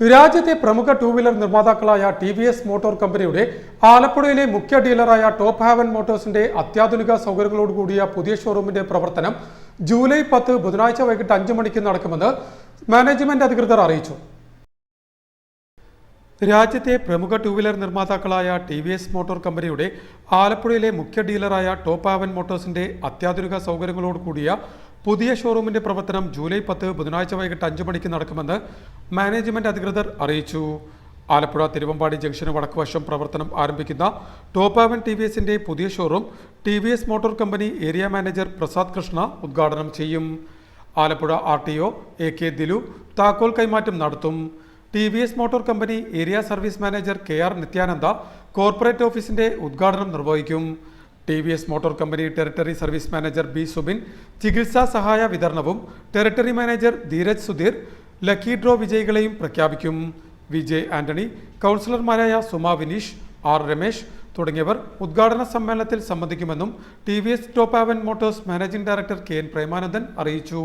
രാജ്യത്തെ പ്രമുഖ two wheeler നിർമ്മാതാക്കളായ ടി വി എസ് മോട്ടോർ കമ്പനിയുടെ ആലപ്പുഴയിലെ മുഖ്യ ഡീലറായ ടോപ്പ് ഹാവൻ മോട്ടോഴ്സിന്റെ അത്യാധുനിക സൗകര്യങ്ങളോട് കൂടിയ പുതിയ ഷോറൂമിന്റെ പ്രവർത്തനം ജൂലൈ പത്ത് ബുധനാഴ്ച വൈകിട്ട് അഞ്ച് മണിക്ക് നടക്കുമെന്ന് മാനേജ്മെന്റ് അധികൃതർ അറിയിച്ചു. രാജ്യത്തെ പ്രമുഖ ടൂ വീലർ നിർമ്മാതാക്കളായ ടി വി എസ് മോട്ടോർ കമ്പനിയുടെ ആലപ്പുഴയിലെ മുഖ്യ ഡീലറായ ടോപ്പ് ആവൻ മോട്ടോഴ്സിന്റെ അത്യാധുനിക സൗകര്യങ്ങളോട് കൂടിയ പുതിയ ഷോറൂമിന്റെ പ്രവർത്തനം ജൂലൈ പത്ത് ബുധനാഴ്ച വൈകിട്ട് അഞ്ച് മണിക്ക് നടക്കുമെന്ന് മാനേജ്മെന്റ് അധികൃതർ അറിയിച്ചു. ആലപ്പുഴ തിരുവമ്പാടി ജംഗ്ഷന് വടക്കുവശം പ്രവർത്തനം ആരംഭിക്കുന്ന ടോപ്പ് ആവൻ ടി വി എസിന്റെ പുതിയ showroom T V S motor company area manager Prasad Krishna ഉദ്ഘാടനം ചെയ്യും. Alappuzha R T O A K Dilu താക്കോൽ കൈമാറ്റം നടത്തും. T V S motor company area service manager K R Nithyananda corporate ഓഫീസിന്റെ ഉദ്ഘാടനം നിർവഹിക്കും. T V S motor company territory service manager B Subin ചികിത്സാ സഹായ വിതരണവും territory manager Dheeraj Sudheer lucky draw വിജയികളെയും പ്രഖ്യാപിക്കും. വിജയ് ആന്റണി കൗൺസിലർമാരായ സുമ വിനീഷ് ആർ രമേശ് തുടങ്ങിയവർ ഉദ്ഘാടന സമ്മേളനത്തിൽ സംബന്ധിക്കുമെന്നും T V S top ആവൻ motors managing director K N Premanandan അറിയിച്ചു.